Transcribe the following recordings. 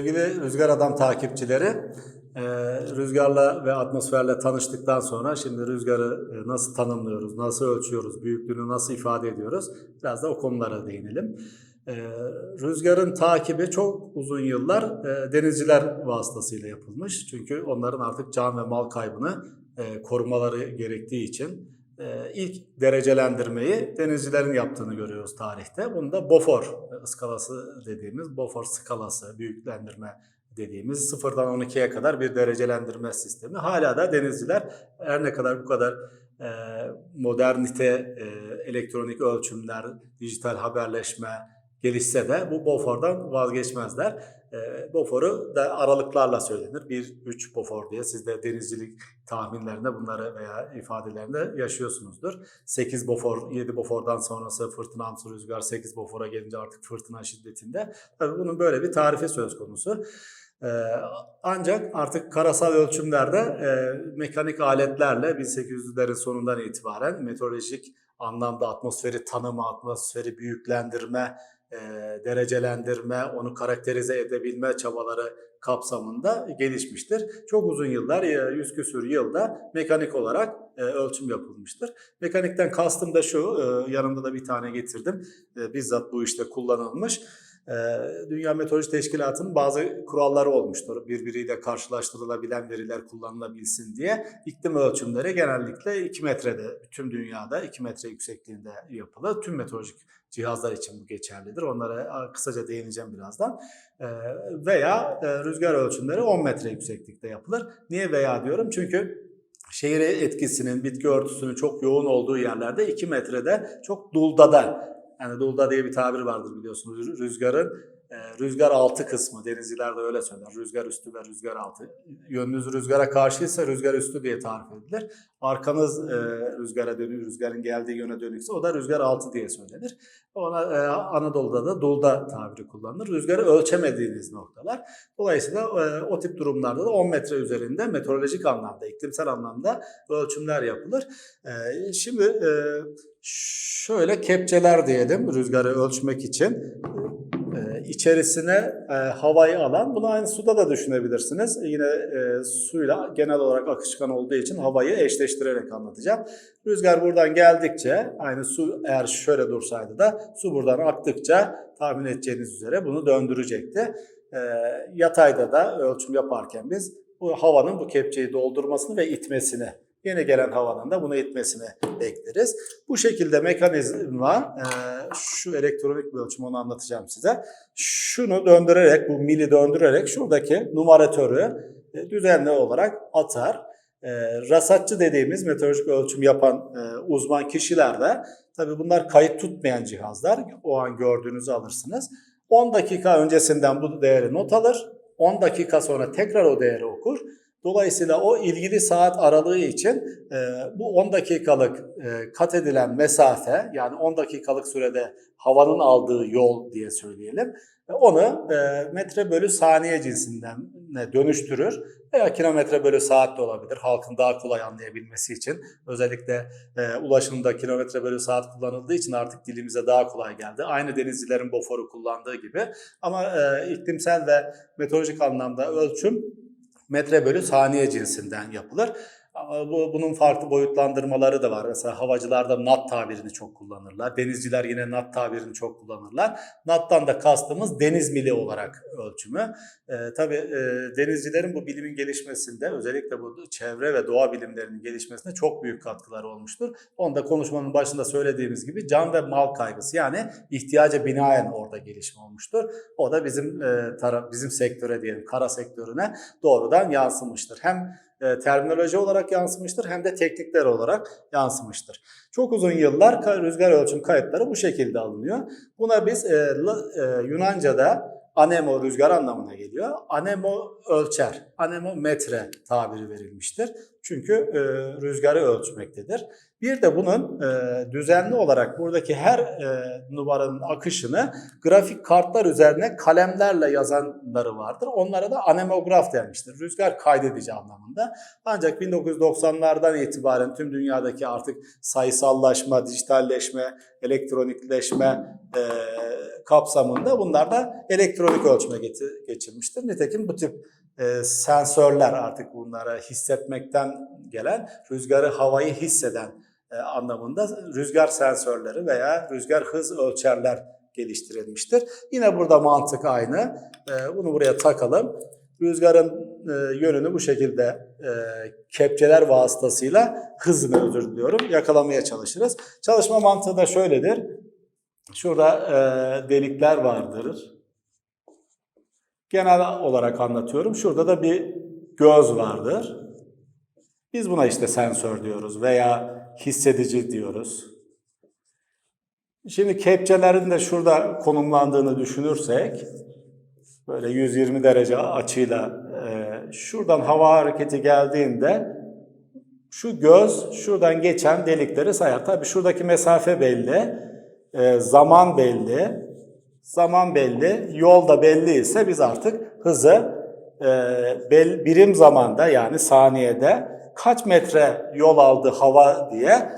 Sevgili Rüzgar Adam takipçileri, e, rüzgarla ve atmosferle tanıştıktan sonra şimdi rüzgarı e, nasıl tanımlıyoruz, nasıl ölçüyoruz, büyüklüğünü nasıl ifade ediyoruz biraz da o konulara değinelim. E, Rüzgarın takibi çok uzun yıllar e, denizciler vasıtasıyla yapılmış. Çünkü onların artık can ve mal kaybını e, korumaları gerektiği için ilk derecelendirmeyi denizcilerin yaptığını görüyoruz tarihte. Bunu da Bofor skalası dediğimiz, Bofor skalası, büyüklendirme dediğimiz sıfırdan 12'ye kadar bir derecelendirme sistemi. Hala da denizciler her ne kadar bu kadar e, modernite, e, elektronik ölçümler, dijital haberleşme gelişse de bu Bofor'dan vazgeçmezler. E, Bofor'u da aralıklarla söylenir. 1-3 Bofor diye siz de denizcilik tahminlerinde bunları veya ifadelerinde yaşıyorsunuzdur. 8 Bofor, 7 Bofor'dan sonrası fırtınamsı rüzgar 8 Bofor'a gelince artık fırtına şiddetinde. Tabii bunun böyle bir tarifi söz konusu. Ee, ancak artık karasal ölçümlerde e, mekanik aletlerle 1800'lerin sonundan itibaren meteorolojik anlamda atmosferi tanıma, atmosferi büyüklendirme, e, derecelendirme, onu karakterize edebilme çabaları kapsamında gelişmiştir. Çok uzun yıllar, e, yüz küsür yılda mekanik olarak e, ölçüm yapılmıştır. Mekanikten kastım da şu, e, yanımda da bir tane getirdim. E, bizzat bu işte kullanılmış. E, Dünya Meteoroloji Teşkilatı'nın bazı kuralları olmuştur. Birbiriyle karşılaştırılabilen veriler kullanılabilsin diye. İklim ölçümleri genellikle 2 metrede, tüm dünyada 2 metre yüksekliğinde yapılır. Tüm meteorolojik cihazlar için bu geçerlidir. Onlara kısaca değineceğim birazdan. E, Veya e, rüzgar ölçümleri 10 metre yükseklikte yapılır. Niye veya diyorum? Çünkü şehir etkisinin, bitki örtüsünün çok yoğun olduğu yerlerde 2 metrede çok duldada, yani dulda diye bir tabir vardır biliyorsunuz rüzgarın e, rüzgar altı kısmı denizciler de öyle söyler. Rüzgar üstü ve rüzgar altı. Yönünüz rüzgara karşıysa rüzgar üstü diye tarif edilir. Arkanız e, rüzgara dönüyor, rüzgarın geldiği yöne dönükse o da rüzgar altı diye söylenir. Ona e, Anadolu'da da dulda tabiri kullanılır. Rüzgarı ölçemediğiniz noktalar. Dolayısıyla e, o tip durumlarda da 10 metre üzerinde meteorolojik anlamda, iklimsel anlamda ölçümler yapılır. E, şimdi e, şöyle kepçeler diyelim rüzgarı ölçmek için içerisine e, havayı alan, bunu aynı suda da düşünebilirsiniz. Yine e, suyla genel olarak akışkan olduğu için havayı eşleştirerek anlatacağım. Rüzgar buradan geldikçe, aynı su eğer şöyle dursaydı da su buradan aktıkça tahmin edeceğiniz üzere bunu döndürecekti. E, yatayda da ölçüm yaparken biz bu havanın bu kepçeyi doldurmasını ve itmesini Yeni gelen havanın da bunu itmesini bekleriz. Bu şekilde mekanizma, e, şu elektronik bir ölçüm onu anlatacağım size. Şunu döndürerek, bu mili döndürerek şuradaki numaratörü e, düzenli olarak atar. E, rasatçı dediğimiz meteorolojik ölçüm yapan e, uzman kişiler de, tabii bunlar kayıt tutmayan cihazlar, o an gördüğünüzü alırsınız. 10 dakika öncesinden bu değeri not alır, 10 dakika sonra tekrar o değeri okur. Dolayısıyla o ilgili saat aralığı için e, bu 10 dakikalık e, kat edilen mesafe yani 10 dakikalık sürede havanın aldığı yol diye söyleyelim. E, onu e, metre bölü saniye cinsinden dönüştürür veya kilometre bölü saat de olabilir halkın daha kolay anlayabilmesi için. Özellikle e, ulaşımda kilometre bölü saat kullanıldığı için artık dilimize daha kolay geldi. Aynı denizcilerin Bofor'u kullandığı gibi ama e, iklimsel ve meteorolojik anlamda ölçüm metre bölü saniye cinsinden yapılır. Bunun farklı boyutlandırmaları da var. Mesela havacılarda NAT tabirini çok kullanırlar. Denizciler yine NAT tabirini çok kullanırlar. NAT'tan da kastımız deniz mili olarak ölçümü. Ee, tabii e, denizcilerin bu bilimin gelişmesinde özellikle bu çevre ve doğa bilimlerinin gelişmesinde çok büyük katkıları olmuştur. Onu da konuşmanın başında söylediğimiz gibi can ve mal kaygısı yani ihtiyaca binaen orada gelişme olmuştur. O da bizim e, taraf, bizim sektöre diyelim kara sektörüne doğrudan yansımıştır. Hem e, terminoloji olarak yansımıştır hem de teknikler olarak yansımıştır. Çok uzun yıllar rüzgar ölçüm kayıtları bu şekilde alınıyor. Buna biz e, e, Yunanca'da anemo rüzgar anlamına geliyor. Anemo ölçer, anemo metre tabiri verilmiştir. Çünkü e, rüzgarı ölçmektedir. Bir de bunun e, düzenli olarak buradaki her e, numaranın akışını grafik kartlar üzerine kalemlerle yazanları vardır. Onlara da anemograf denmiştir. Rüzgar kaydedici anlamında. Ancak 1990'lardan itibaren tüm dünyadaki artık sayısallaşma, dijitalleşme, elektronikleşme e, kapsamında bunlar da elektronik ölçme geçirmiştir. Nitekim bu tip e, sensörler artık bunlara hissetmekten gelen, rüzgarı, havayı hisseden e, anlamında rüzgar sensörleri veya rüzgar hız ölçerler geliştirilmiştir. Yine burada mantık aynı. E, bunu buraya takalım. Rüzgarın e, yönünü bu şekilde e, kepçeler vasıtasıyla hızını özür diliyorum yakalamaya çalışırız. Çalışma mantığı da şöyledir. Şurada e, delikler vardır. Genel olarak anlatıyorum. Şurada da bir göz vardır. Biz buna işte sensör diyoruz veya hissedici diyoruz. Şimdi kepçelerin de şurada konumlandığını düşünürsek, böyle 120 derece açıyla e, şuradan hava hareketi geldiğinde şu göz şuradan geçen delikleri sayar. Tabii şuradaki mesafe belli, e, zaman belli, zaman belli, yol da belli ise biz artık hızı e, birim zamanda yani saniyede kaç metre yol aldı hava diye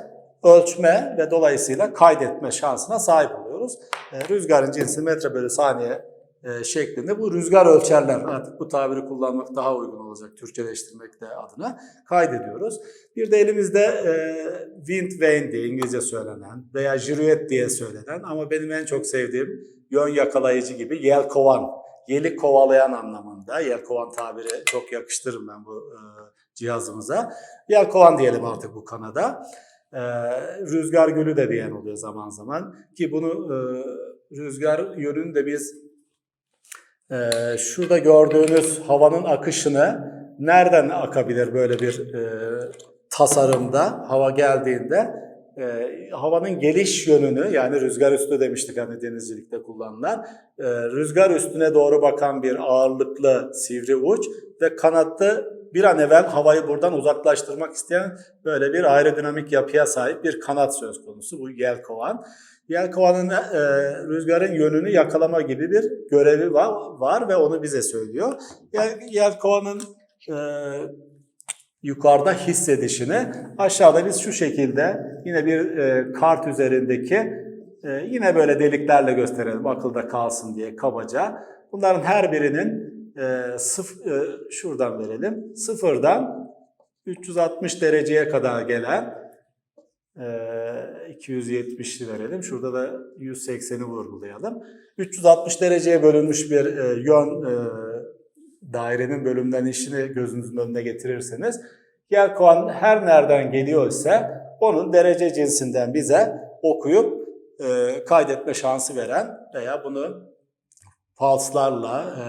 ölçme ve dolayısıyla kaydetme şansına sahip oluyoruz. E, rüzgarın cinsi metre bölü saniye e, şeklinde bu rüzgar ölçerler artık bu tabiri kullanmak daha uygun olacak Türkçeleştirmek de adına kaydediyoruz. Bir de elimizde e, wind vane diye İngilizce söylenen veya jiruet diye söylenen ama benim en çok sevdiğim yön yakalayıcı gibi yelkovan, yeli kovalayan anlamında. Yelkovan tabiri çok yakıştırırım ben bu e, cihazımıza. Yelkovan diyelim artık bu kanada. E, rüzgar gülü de diyen oluyor zaman zaman ki bunu e, rüzgar yönünü de biz e, şurada gördüğünüz havanın akışını nereden akabilir böyle bir e, tasarımda hava geldiğinde e, havanın geliş yönünü yani rüzgar üstü demiştik hani denizcilikte kullanılan e, rüzgar üstüne doğru bakan bir ağırlıklı sivri uç ve kanatlı bir an evvel havayı buradan uzaklaştırmak isteyen böyle bir aerodinamik yapıya sahip bir kanat söz konusu bu yelkovan. Yelkovanın e, rüzgarın yönünü yakalama gibi bir görevi var, var ve onu bize söylüyor. Yel, yelkovanın e, yukarıda hissedişini aşağıda biz şu şekilde yine bir e, kart üzerindeki e, yine böyle deliklerle gösterelim akılda kalsın diye kabaca. Bunların her birinin e, sıf, e, şuradan verelim sıfırdan 360 dereceye kadar gelen e, 270'li verelim. Şurada da 180'i vurgulayalım. 360 dereceye bölünmüş bir e, yön e, dairenin bölümlenişini gözünüzün önüne getirirseniz Yelkovan her nereden geliyorsa onun derece cinsinden bize okuyup e, kaydetme şansı veren veya bunu pulslarla, e,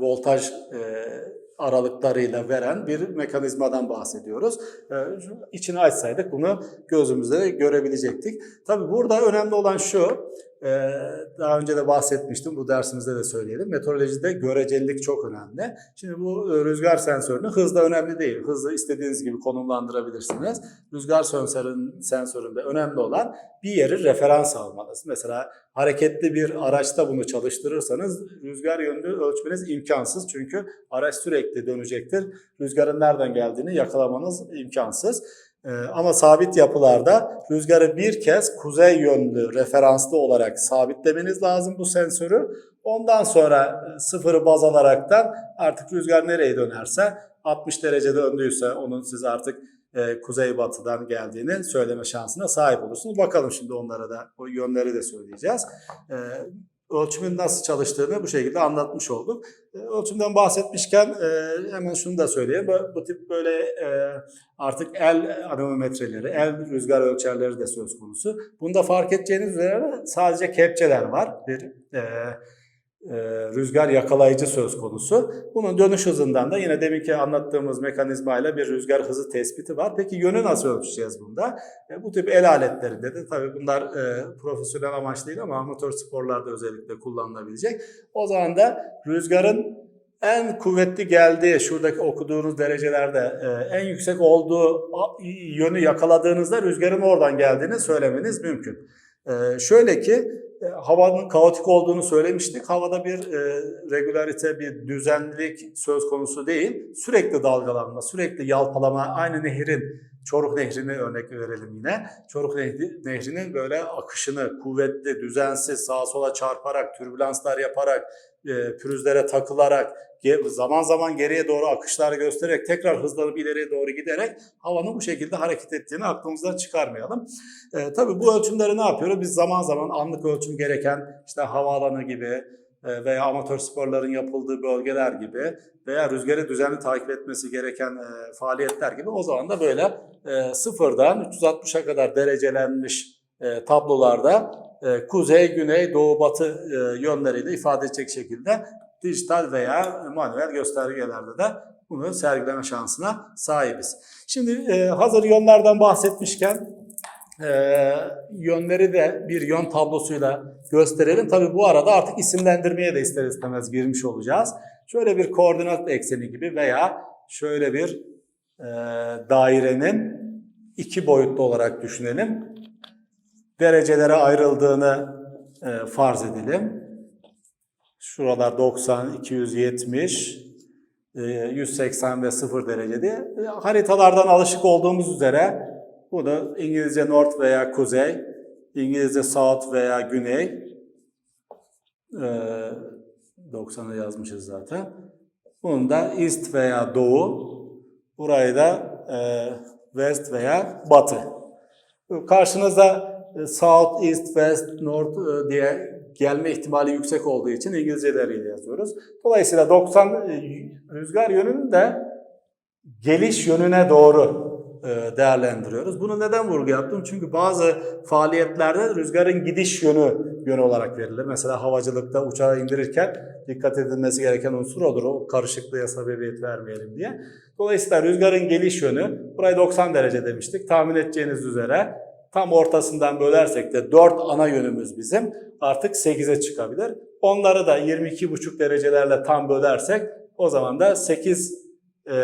voltaj e, aralıklarıyla veren bir mekanizmadan bahsediyoruz. E, içini açsaydık bunu gözümüzde de görebilecektik. Tabii burada önemli olan şu, daha önce de bahsetmiştim, bu dersimizde de söyleyelim. Meteorolojide görecelilik çok önemli. Şimdi bu e, rüzgar sensörünü hız da önemli değil. Hızı istediğiniz gibi konumlandırabilirsiniz. Rüzgar sensörün, sensöründe önemli olan bir yeri referans almanız. Mesela hareketli bir araçta bunu çalıştırırsanız rüzgar yönünü ölçmeniz imkansız. Çünkü araç sürekli dönecektir. Rüzgarın nereden geldiğini yakalamanız imkansız. Ee, ama sabit yapılarda rüzgarı bir kez kuzey yönlü referanslı olarak sabitlemeniz lazım bu sensörü. Ondan sonra e, sıfırı baz alaraktan artık rüzgar nereye dönerse 60 derecede döndüyse onun siz artık e, kuzeybatıdan geldiğini söyleme şansına sahip olursunuz. Bakalım şimdi onlara da o yönleri de söyleyeceğiz. E, ölçümün nasıl çalıştığını bu şekilde anlatmış olduk. E, ölçümden bahsetmişken e, hemen şunu da söyleyeyim. Bu, tip böyle e, artık el anemometreleri, el rüzgar ölçerleri de söz konusu. Bunda fark edeceğiniz üzere sadece kepçeler var. Bir rüzgar yakalayıcı söz konusu. Bunun dönüş hızından da yine deminki anlattığımız mekanizmayla bir rüzgar hızı tespiti var. Peki yönü nasıl ölçeceğiz bunda? E, bu tip el aletlerinde de tabii bunlar e, profesyonel amaç değil ama amatör sporlarda özellikle kullanılabilecek. O zaman da rüzgarın en kuvvetli geldiği şuradaki okuduğunuz derecelerde e, en yüksek olduğu yönü yakaladığınızda rüzgarın oradan geldiğini söylemeniz mümkün. E, şöyle ki e, havanın kaotik olduğunu söylemiştik. Havada bir e, regülarite, bir düzenlilik söz konusu değil. Sürekli dalgalanma, sürekli yalpalama, aynı nehrin Çoruh Nehri'ni örnek verelim yine. Nehri, Nehri'nin böyle akışını kuvvetli, düzensiz, sağa sola çarparak, türbülanslar yaparak, e, pürüzlere takılarak, zaman zaman geriye doğru akışlar göstererek, tekrar hızlanıp ileriye doğru giderek havanın bu şekilde hareket ettiğini aklımızdan çıkarmayalım. E, tabii bu ölçümleri ne yapıyoruz? Biz zaman zaman anlık ölçüm gereken işte havaalanı gibi veya amatör sporların yapıldığı bölgeler gibi veya rüzgarı düzenli takip etmesi gereken e, faaliyetler gibi o zaman da böyle e, sıfırdan 360'a kadar derecelenmiş e, tablolarda e, kuzey, güney, doğu, batı e, yönleriyle ifade edecek şekilde dijital veya manuel göstergelerde de bunu sergileme şansına sahibiz. Şimdi e, hazır yönlerden bahsetmişken e, yönleri de bir yön tablosuyla gösterelim. Tabii bu arada artık isimlendirmeye de ister istemez girmiş olacağız. Şöyle bir koordinat ekseni gibi veya şöyle bir e, dairenin iki boyutlu olarak düşünelim. Derecelere ayrıldığını e, farz edelim. Şuralar 90, 270, e, 180 ve 0 derece diye. E, Haritalardan alışık olduğumuz üzere bunu İngilizce north veya kuzey, İngilizce south veya güney, e, 90'ı yazmışız zaten. Bunu da east veya doğu, burayı da e, west veya batı. Karşınızda e, south, east, west, north e, diye gelme ihtimali yüksek olduğu için İngilizceleriyle yazıyoruz. Dolayısıyla 90 e, rüzgar yönünü de geliş yönüne doğru değerlendiriyoruz. Bunu neden vurgu yaptım? Çünkü bazı faaliyetlerde rüzgarın gidiş yönü yönü olarak verilir. Mesela havacılıkta uçağı indirirken dikkat edilmesi gereken unsur odur. O karışıklığa sebebiyet vermeyelim diye. Dolayısıyla rüzgarın geliş yönü, burayı 90 derece demiştik. Tahmin edeceğiniz üzere tam ortasından bölersek de 4 ana yönümüz bizim artık 8'e çıkabilir. Onları da 22,5 derecelerle tam bölersek o zaman da 8 e,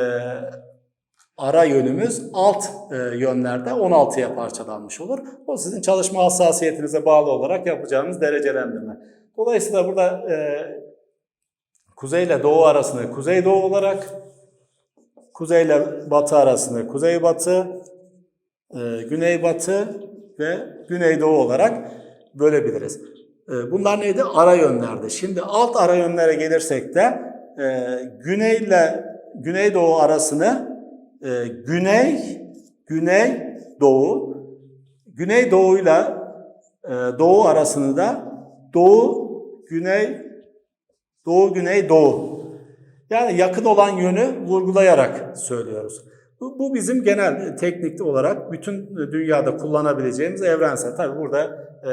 ara yönümüz alt e, yönlerde 16'ya parçalanmış olur. O sizin çalışma hassasiyetinize bağlı olarak yapacağınız derecelendirme. Dolayısıyla burada e, kuzey ile doğu arasını kuzey doğu olarak, kuzey ile batı arasını kuzey batı, e, güney batı ve güney doğu olarak bölebiliriz. E, bunlar neydi? Ara yönlerdi. Şimdi alt ara yönlere gelirsek de e, güney ile güneydoğu arasını e, güney, güney doğu, güney doğuyla e, doğu arasını da doğu, güney, doğu, güney, doğu. Yani yakın olan yönü vurgulayarak söylüyoruz. Bu, bu bizim genel teknik olarak bütün dünyada kullanabileceğimiz evrensel. Tabii burada e,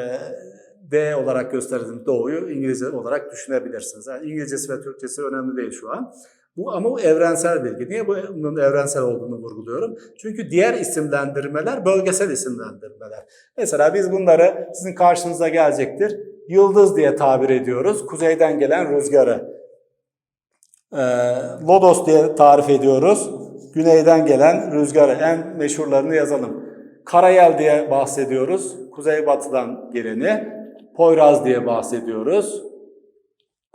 D olarak gösterdiğim doğuyu İngilizce olarak düşünebilirsiniz. Yani İngilizcesi ve Türkçesi önemli değil şu an. Bu ama bu evrensel bilgi. Niye bunun evrensel olduğunu vurguluyorum? Çünkü diğer isimlendirmeler bölgesel isimlendirmeler. Mesela biz bunları sizin karşınıza gelecektir. Yıldız diye tabir ediyoruz. Kuzeyden gelen rüzgarı. Ee, Lodos diye tarif ediyoruz. Güneyden gelen rüzgarı. En meşhurlarını yazalım. Karayel diye bahsediyoruz. Kuzeybatıdan geleni. Poyraz diye bahsediyoruz.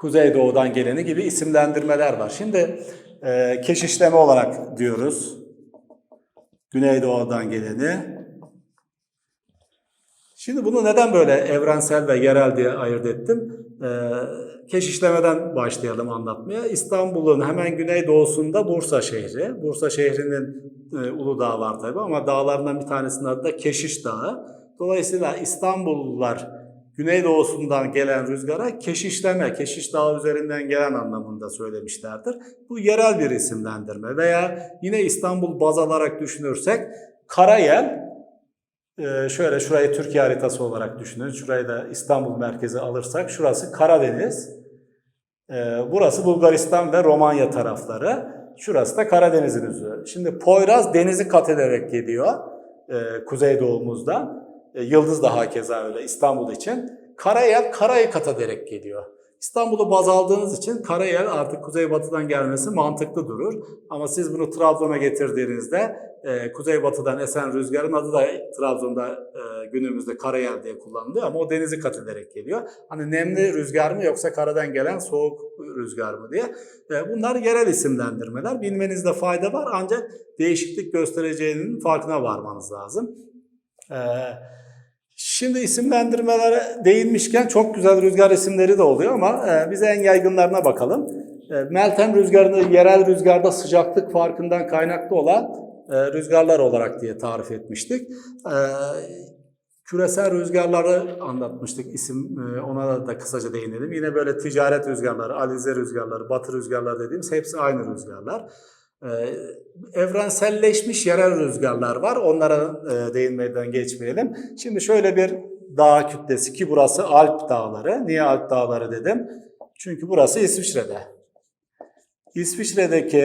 Kuzeydoğudan geleni gibi isimlendirmeler var. Şimdi e, keşişleme olarak diyoruz. Güneydoğudan geleni. Şimdi bunu neden böyle evrensel ve yerel diye ayırt ettim? E, keşişlemeden başlayalım anlatmaya. İstanbul'un hemen güneydoğusunda Bursa şehri. Bursa şehrinin e, Uludağ var tabii ama dağlarından bir tanesinin adı da Keşiş Dağı. Dolayısıyla İstanbullular güneydoğusundan gelen rüzgara keşişleme, keşiş dağı üzerinden gelen anlamında söylemişlerdir. Bu yerel bir isimlendirme veya yine İstanbul baz alarak düşünürsek Karayel, e, şöyle şurayı Türkiye haritası olarak düşünün. Şurayı da İstanbul merkezi alırsak şurası Karadeniz. E, Burası Bulgaristan ve Romanya tarafları. Şurası da Karadeniz'in üzeri. Şimdi Poyraz denizi kat ederek geliyor e, kuzeydoğumuzdan. E, Yıldız da hakeza öyle İstanbul için. Karayel karayı kat ederek geliyor. İstanbul'u baz aldığınız için karayel artık kuzeybatıdan gelmesi mantıklı durur. Ama siz bunu Trabzon'a getirdiğinizde e, kuzeybatıdan esen rüzgarın adı da Trabzon'da e, günümüzde karayel diye kullanılıyor ama o denizi kat ederek geliyor. Hani nemli rüzgar mı yoksa karadan gelen soğuk rüzgar mı diye. E, bunlar yerel isimlendirmeler. Bilmenizde fayda var ancak değişiklik göstereceğinin farkına varmanız lazım. E, Şimdi isimlendirmelere değinmişken çok güzel rüzgar isimleri de oluyor ama e, biz en yaygınlarına bakalım. E, Meltem rüzgarını yerel rüzgarda sıcaklık farkından kaynaklı olan e, rüzgarlar olarak diye tarif etmiştik. E, küresel rüzgarları anlatmıştık isim e, ona da kısaca değinelim. Yine böyle ticaret rüzgarları, alize rüzgarları, batı rüzgarları dediğimiz hepsi aynı rüzgarlar. E, evrenselleşmiş yerel rüzgarlar var. Onlara e, değinmeden geçmeyelim. Şimdi şöyle bir dağ kütlesi ki burası Alp dağları. Niye Alp dağları dedim? Çünkü burası İsviçre'de. İsviçre'deki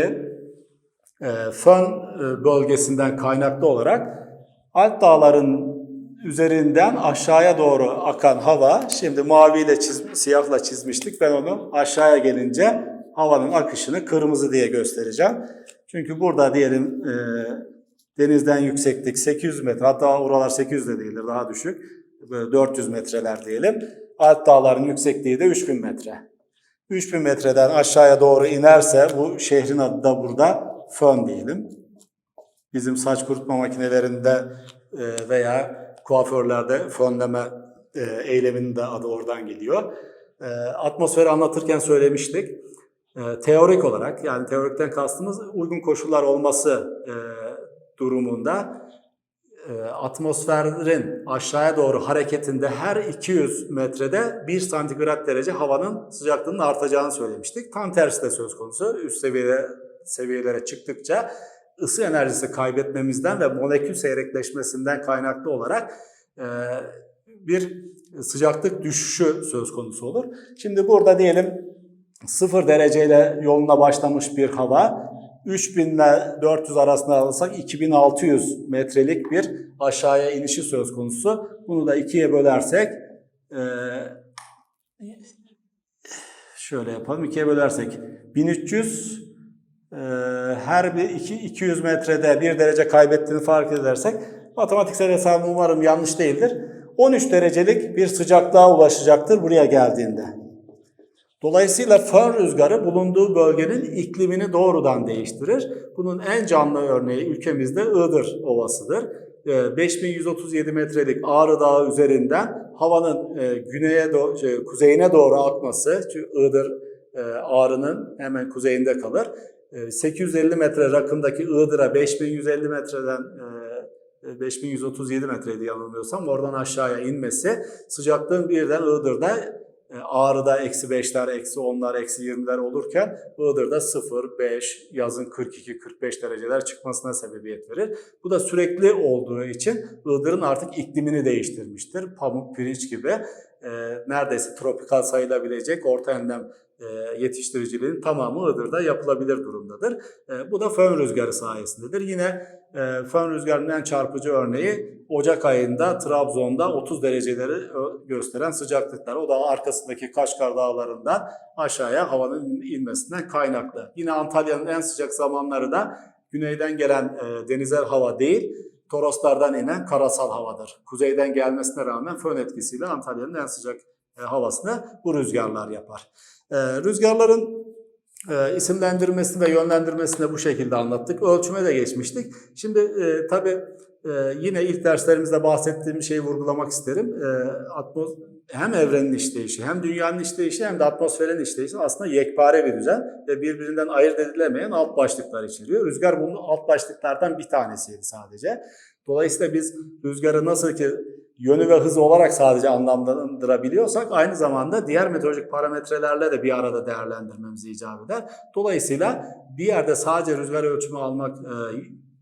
e, Fön e, bölgesinden kaynaklı olarak Alp dağların üzerinden aşağıya doğru akan hava, şimdi maviyle çiz, siyahla çizmiştik. Ben onu aşağıya gelince havanın akışını kırmızı diye göstereceğim. Çünkü burada diyelim e, denizden yükseklik 800 metre, hatta oralar 800 de değildir, daha düşük. Böyle 400 metreler diyelim. Alp dağların yüksekliği de 3000 metre. 3000 metreden aşağıya doğru inerse bu şehrin adı da burada Fön diyelim. Bizim saç kurutma makinelerinde e, veya kuaförlerde fönleme e, eyleminin de adı oradan geliyor. E, atmosferi anlatırken söylemiştik. E, teorik olarak yani teorikten kastımız uygun koşullar olması e, durumunda e, atmosferin aşağıya doğru hareketinde her 200 metrede 1 santigrat derece havanın sıcaklığının artacağını söylemiştik. Tam tersi de söz konusu. Üst seviyede seviyelere çıktıkça ısı enerjisi kaybetmemizden ve molekül seyrekleşmesinden kaynaklı olarak e, bir sıcaklık düşüşü söz konusu olur. Şimdi burada diyelim 0 dereceyle yoluna başlamış bir hava 3000 ile 400 arasında alırsak 2600 metrelik bir aşağıya inişi söz konusu. Bunu da ikiye bölersek e, şöyle yapalım ikiye bölersek 1300 e, her bir iki, 200 metrede bir derece kaybettiğini fark edersek matematiksel hesabım umarım yanlış değildir. 13 derecelik bir sıcaklığa ulaşacaktır buraya geldiğinde. Dolayısıyla fön rüzgarı bulunduğu bölgenin iklimini doğrudan değiştirir. Bunun en canlı örneği ülkemizde Iğdır Ovası'dır. 5137 metrelik Ağrı Dağı üzerinden havanın güneye do şey, kuzeyine doğru akması, çünkü Iğdır Ağrı'nın hemen kuzeyinde kalır. 850 metre rakımdaki Iğdır'a 5150 metreden 5137 metreydi yanılmıyorsam oradan aşağıya inmesi sıcaklığın birden Iğdır'da Ağrı'da eksi 5'ler, eksi 10'lar, eksi 20'ler olurken Iğdır'da 0, 5, yazın 42-45 dereceler çıkmasına sebebiyet verir. Bu da sürekli olduğu için Iğdır'ın artık iklimini değiştirmiştir. Pamuk, pirinç gibi e, neredeyse tropikal sayılabilecek orta endem e, yetiştiriciliğin tamamı Iğdır'da yapılabilir durumdadır. E, bu da fön rüzgarı sayesindedir. Yine e, fön rüzgarının en çarpıcı örneği Ocak ayında Trabzon'da 30 dereceleri gösteren sıcaklıklar. O da arkasındaki Kaşgar Dağları'ndan aşağıya havanın inmesinden kaynaklı. Yine Antalya'nın en sıcak zamanları da güneyden gelen e, denizel hava değil, Toroslardan inen karasal havadır. Kuzeyden gelmesine rağmen fön etkisiyle Antalya'nın en sıcak e, havasını bu rüzgarlar yapar. E, rüzgarların e, isimlendirmesini ve yönlendirmesini bu şekilde anlattık. Ölçüme de geçmiştik. Şimdi e, tabii e, yine ilk derslerimizde bahsettiğim şeyi vurgulamak isterim. E, hem evrenin işleyişi, hem dünyanın işleyişi, hem de atmosferin işleyişi aslında yekpare bir düzen ve birbirinden ayırt edilemeyen alt başlıklar içeriyor. Rüzgar bunun alt başlıklardan bir tanesiydi sadece. Dolayısıyla biz rüzgarı nasıl ki yönü ve hızı olarak sadece anlamlandırabiliyorsak aynı zamanda diğer meteorolojik parametrelerle de bir arada değerlendirmemizi icap eder. Dolayısıyla bir yerde sadece rüzgar ölçümü almak e,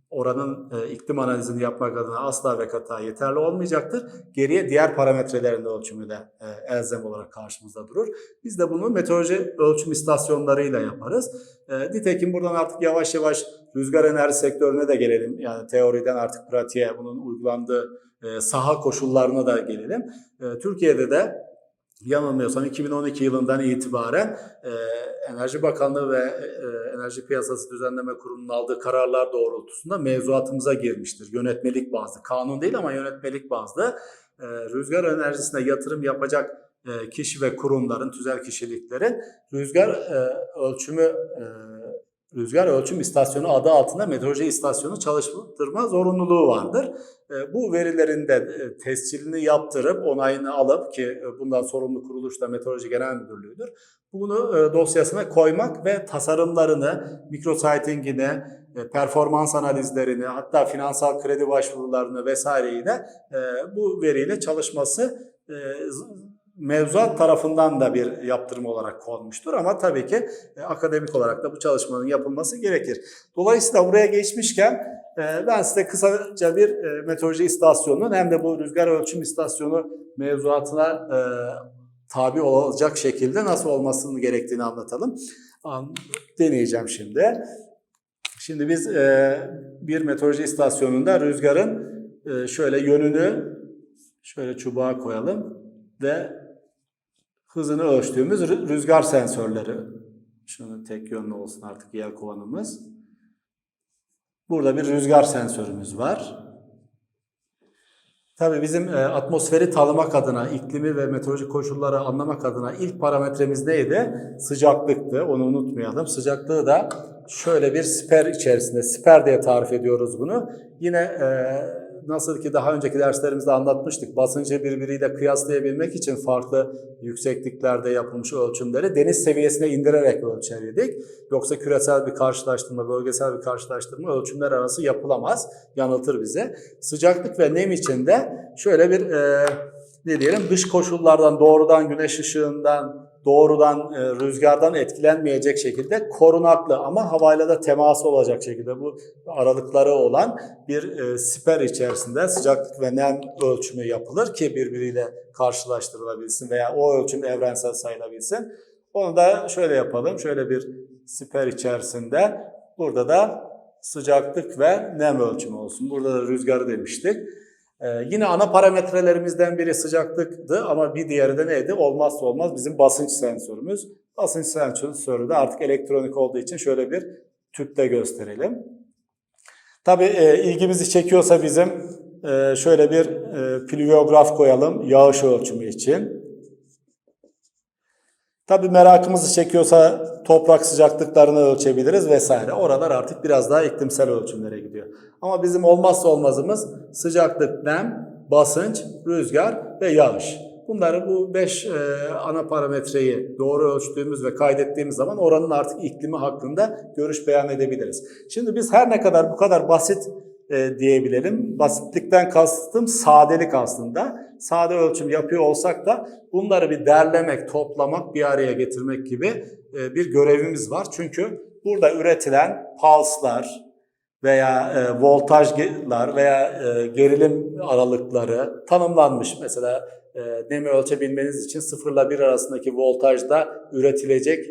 oranın e, iklim analizini yapmak adına asla ve kata yeterli olmayacaktır. Geriye diğer parametrelerin de ölçümü de e, elzem olarak karşımızda durur. Biz de bunu meteoroloji ölçüm istasyonlarıyla yaparız. E, nitekim buradan artık yavaş yavaş rüzgar enerji sektörüne de gelelim. Yani teoriden artık pratiğe bunun uygulandığı e, saha koşullarına da gelelim. E, Türkiye'de de yanılmıyorsam 2012 yılından itibaren e, Enerji Bakanlığı ve Enerji Piyasası Düzenleme Kurulu'nun aldığı kararlar doğrultusunda mevzuatımıza girmiştir. Yönetmelik bazlı, kanun değil ama yönetmelik bazlı rüzgar enerjisine yatırım yapacak kişi ve kurumların, tüzel kişiliklerin rüzgar ölçümü Rüzgar Ölçüm İstasyonu adı altında meteoroloji istasyonu çalıştırma zorunluluğu vardır. E, Bu verilerin de e, tescilini yaptırıp onayını alıp ki e, bundan sorumlu kuruluş da Meteoroloji Genel Müdürlüğü'dür. Bunu dosyasına koymak ve tasarımlarını, mikrosighting'ini, e, performans analizlerini, hatta finansal kredi başvurularını vesaireyi de bu veriyle çalışması mevzuat tarafından da bir yaptırım olarak konmuştur. Ama tabii ki e, akademik olarak da bu çalışmanın yapılması gerekir. Dolayısıyla buraya geçmişken e, ben size kısaca bir e, meteoroloji istasyonunun hem de bu rüzgar ölçüm istasyonu mevzuatına e, tabi olacak şekilde nasıl olmasının gerektiğini anlatalım. An- Deneyeceğim şimdi. Şimdi biz e, bir meteoroloji istasyonunda rüzgarın e, şöyle yönünü şöyle çubuğa koyalım ve hızını ölçtüğümüz rü- rüzgar sensörleri. Şunu tek yönlü olsun artık yer kovanımız. Burada bir rüzgar sensörümüz var. Tabii bizim e, atmosferi tanımak adına, iklimi ve meteorolojik koşulları anlamak adına ilk parametremiz neydi? Sıcaklıktı. Onu unutmayalım. Sıcaklığı da şöyle bir siper içerisinde, siper diye tarif ediyoruz bunu. Yine e, nasıl ki daha önceki derslerimizde anlatmıştık, basıncı birbiriyle kıyaslayabilmek için farklı yüksekliklerde yapılmış ölçümleri deniz seviyesine indirerek ölçerdik. Yoksa küresel bir karşılaştırma, bölgesel bir karşılaştırma ölçümler arası yapılamaz. Yanıltır bize. Sıcaklık ve nem için de şöyle bir e, ne diyelim dış koşullardan doğrudan güneş ışığından doğrudan e, rüzgardan etkilenmeyecek şekilde korunaklı ama havayla da teması olacak şekilde bu aralıkları olan bir e, siper içerisinde sıcaklık ve nem ölçümü yapılır ki birbiriyle karşılaştırılabilsin veya o ölçüm evrensel sayılabilsin. Onu da şöyle yapalım. Şöyle bir siper içerisinde burada da sıcaklık ve nem ölçümü olsun. Burada da rüzgarı demiştik. Ee, yine ana parametrelerimizden biri sıcaklıktı ama bir diğeri de neydi? Olmazsa olmaz bizim basınç sensörümüz. Basınç sensörü de artık elektronik olduğu için şöyle bir tüpte gösterelim. Tabii e, ilgimizi çekiyorsa bizim e, şöyle bir e, koyalım yağış ölçümü için. Tabii merakımızı çekiyorsa toprak sıcaklıklarını ölçebiliriz vesaire. Oralar artık biraz daha iklimsel ölçümlere gidiyor. Ama bizim olmazsa olmazımız sıcaklık, nem, basınç, rüzgar ve yağış. Bunları bu 5 ana parametreyi doğru ölçtüğümüz ve kaydettiğimiz zaman oranın artık iklimi hakkında görüş beyan edebiliriz. Şimdi biz her ne kadar bu kadar basit e, diyebilelim. Basitlikten kastım sadelik aslında. Sade ölçüm yapıyor olsak da bunları bir derlemek, toplamak, bir araya getirmek gibi e, bir görevimiz var. Çünkü burada üretilen pulslar veya e, voltajlar veya gerilim aralıkları tanımlanmış. Mesela nemi ölçebilmeniz için 0 ile 1 arasındaki voltajda üretilecek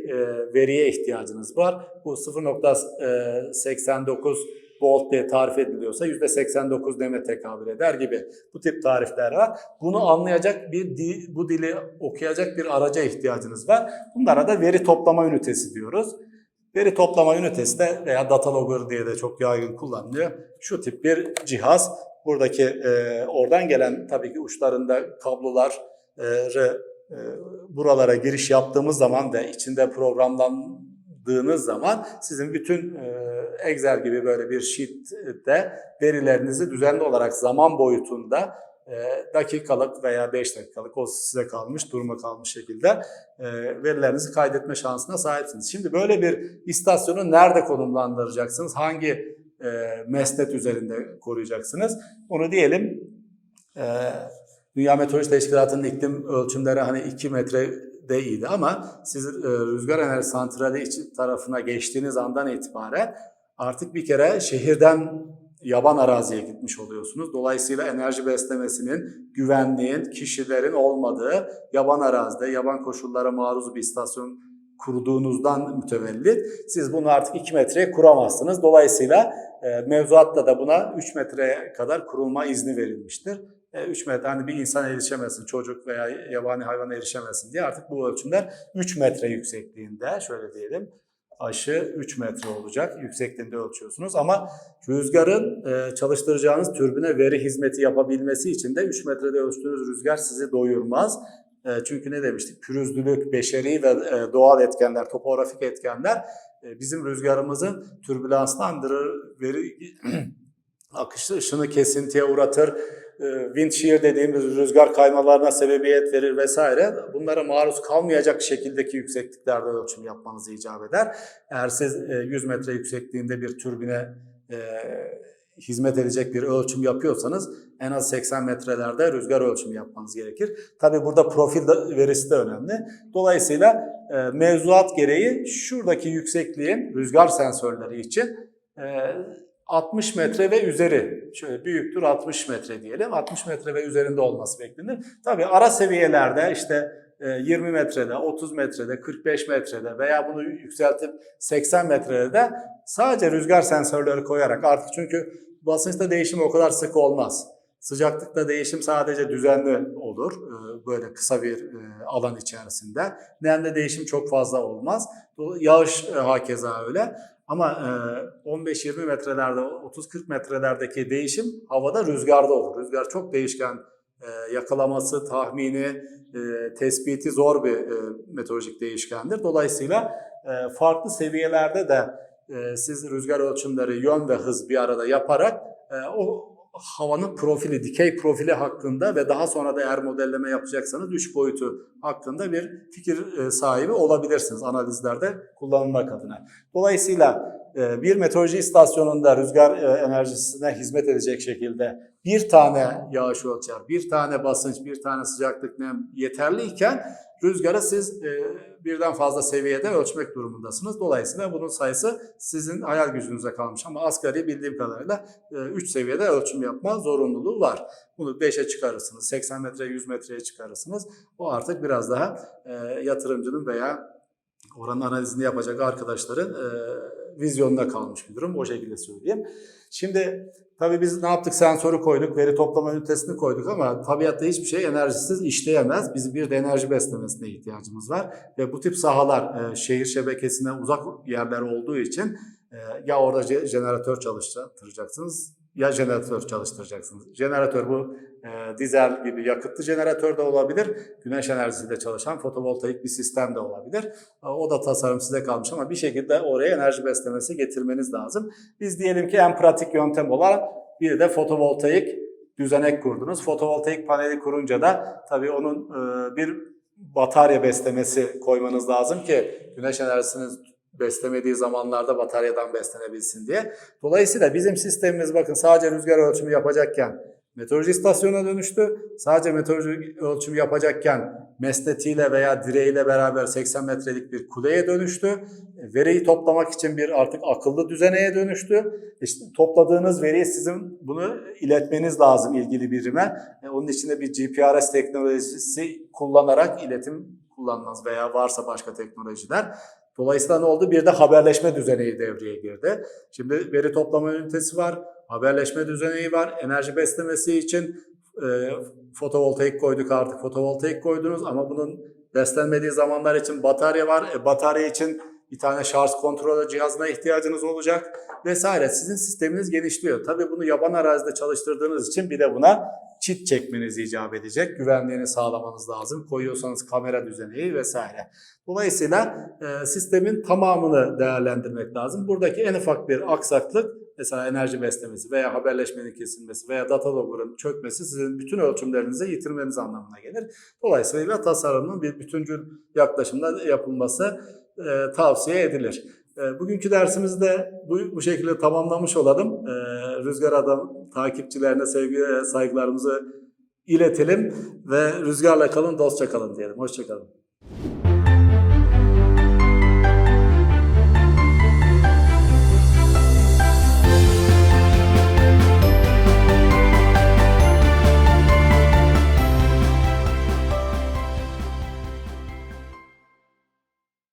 veriye ihtiyacınız var. Bu 0.89 volt diye tarif ediliyorsa %89 neme tekabül eder gibi bu tip tarifler var. Bunu anlayacak bir dil, bu dili okuyacak bir araca ihtiyacınız var. Bunlara da veri toplama ünitesi diyoruz. Veri toplama ünitesi de veya data logger diye de çok yaygın kullanılıyor. Şu tip bir cihaz. Buradaki e, oradan gelen tabii ki uçlarında kabloları e, buralara giriş yaptığımız zaman da içinde programlandığınız zaman sizin bütün e, Excel gibi böyle bir sheet'te verilerinizi düzenli olarak zaman boyutunda e, dakikalık veya 5 dakikalık o size kalmış, duruma kalmış şekilde e, verilerinizi kaydetme şansına sahipsiniz. Şimdi böyle bir istasyonu nerede konumlandıracaksınız? Hangi mesnet üzerinde koruyacaksınız? Onu diyelim Dünya Meteoroloji Teşkilatı'nın iklim ölçümleri hani 2 metrede iyiydi ama siz e, rüzgar enerji santrali içi tarafına geçtiğiniz andan itibaren artık bir kere şehirden yaban araziye gitmiş oluyorsunuz. Dolayısıyla enerji beslemesinin, güvenliğin, kişilerin olmadığı yaban arazide, yaban koşullara maruz bir istasyon kurduğunuzdan mütevellit siz bunu artık 2 metreye kuramazsınız. Dolayısıyla e, mevzuatta da buna 3 metreye kadar kurulma izni verilmiştir. 3 metre hani bir insan erişemesin, çocuk veya yabani hayvan erişemesin diye artık bu ölçümler 3 metre yüksekliğinde şöyle diyelim aşı 3 metre olacak yüksekliğinde ölçüyorsunuz ama rüzgarın e, çalıştıracağınız türbine veri hizmeti yapabilmesi için de 3 metrede ölçtüğünüz rüzgar sizi doyurmaz. E, çünkü ne demiştik? Pürüzlülük, beşeri ve e, doğal etkenler, topografik etkenler e, bizim rüzgarımızın türbülanslandırır, veri akış ışını kesintiye uğratır, e, wind shear dediğimiz rüzgar kaymalarına sebebiyet verir vesaire. Bunlara maruz kalmayacak şekildeki yüksekliklerde ölçüm yapmanızı icap eder. Eğer siz e, 100 metre yüksekliğinde bir türbine e, hizmet edecek bir ölçüm yapıyorsanız en az 80 metrelerde rüzgar ölçümü yapmanız gerekir. Tabi burada profil verisi de önemli. Dolayısıyla e, mevzuat gereği şuradaki yüksekliğin rüzgar sensörleri için e, 60 metre ve üzeri, şöyle büyüktür 60 metre diyelim, 60 metre ve üzerinde olması beklenir. Tabii ara seviyelerde işte e, 20 metrede, 30 metrede, 45 metrede veya bunu yükseltip 80 metrede de sadece rüzgar sensörleri koyarak artık çünkü basınçta değişim o kadar sık olmaz. Sıcaklıkta değişim sadece düzenli olur e, böyle kısa bir e, alan içerisinde. Nemde değişim çok fazla olmaz. Yağış e, hakeza öyle. Ama e, 15-20 metrelerde, 30-40 metrelerdeki değişim havada rüzgarda olur. Rüzgar çok değişken, e, yakalaması, tahmini, e, tespiti zor bir e, meteorolojik değişkendir. Dolayısıyla e, farklı seviyelerde de e, siz rüzgar ölçümleri, yön ve hız bir arada yaparak e, o havanın profili, dikey profili hakkında ve daha sonra da eğer modelleme yapacaksanız üç boyutu hakkında bir fikir e, sahibi olabilirsiniz analizlerde kullanılmak adına. Dolayısıyla bir meteoroloji istasyonunda rüzgar e, enerjisine hizmet edecek şekilde bir tane yağış ölçer, bir tane basınç, bir tane sıcaklık nem yeterliyken rüzgarı siz e, birden fazla seviyede ölçmek durumundasınız. Dolayısıyla bunun sayısı sizin hayal gücünüze kalmış ama asgari bildiğim kadarıyla 3 seviyede ölçüm yapma zorunluluğu var. Bunu 5'e çıkarırsınız, 80 metre, 100 metreye çıkarırsınız. O artık biraz daha e, yatırımcının veya oranın analizini yapacak arkadaşların vizyonuna kalmış bir durum. O şekilde söyleyeyim. Şimdi tabii biz ne yaptık? Sensörü koyduk, veri toplama ünitesini koyduk ama tabiatta hiçbir şey enerjisiz işleyemez. Bizim bir de enerji beslemesine ihtiyacımız var. Ve bu tip sahalar e, şehir şebekesine uzak yerler olduğu için ya orada je- jeneratör çalıştıracaksınız ya jeneratör çalıştıracaksınız. Jeneratör bu e, dizel gibi yakıtlı jeneratör de olabilir. Güneş enerjisiyle çalışan fotovoltaik bir sistem de olabilir. E, O da tasarım size kalmış ama bir şekilde oraya enerji beslemesi getirmeniz lazım. Biz diyelim ki en pratik yöntem olan bir de fotovoltaik düzenek kurdunuz. Fotovoltaik paneli kurunca da tabii onun e, bir batarya beslemesi koymanız lazım ki güneş enerjisini beslemediği zamanlarda bataryadan beslenebilsin diye. Dolayısıyla bizim sistemimiz bakın sadece rüzgar ölçümü yapacakken meteoroloji istasyonuna dönüştü. Sadece meteoroloji ölçümü yapacakken mesnetiyle veya direğiyle beraber 80 metrelik bir kuleye dönüştü. Veriyi toplamak için bir artık akıllı düzeneye dönüştü. İşte topladığınız veriyi sizin bunu iletmeniz lazım ilgili birime. E, Onun için de bir GPRS teknolojisi kullanarak iletim kullanmanız veya varsa başka teknolojiler. Dolayısıyla ne oldu? Bir de haberleşme düzeneği devreye girdi. Şimdi veri toplama ünitesi var, haberleşme düzeneği var, enerji beslemesi için e, fotovoltaik koyduk artık fotovoltaik koydunuz ama bunun beslenmediği zamanlar için batarya var. E, batarya için bir tane şarj kontrolü cihazına ihtiyacınız olacak vesaire. Sizin sisteminiz genişliyor. Tabii bunu yaban arazide çalıştırdığınız için bir de buna çit çekmeniz icap edecek. Güvenliğini sağlamanız lazım. Koyuyorsanız kamera düzeneği vesaire. Dolayısıyla e, sistemin tamamını değerlendirmek lazım. Buradaki en ufak bir aksaklık mesela enerji beslemesi veya haberleşmenin kesilmesi veya data logger'ın çökmesi sizin bütün ölçümlerinizi yitirmeniz anlamına gelir. Dolayısıyla tasarımın bir bütüncül yaklaşımda yapılması e, tavsiye edilir. E, bugünkü dersimizi de bu, bu şekilde tamamlamış olalım. E, Rüzgar Adam takipçilerine sevgi saygılarımızı iletelim ve rüzgarla kalın, dostça kalın diyelim. Hoşçakalın.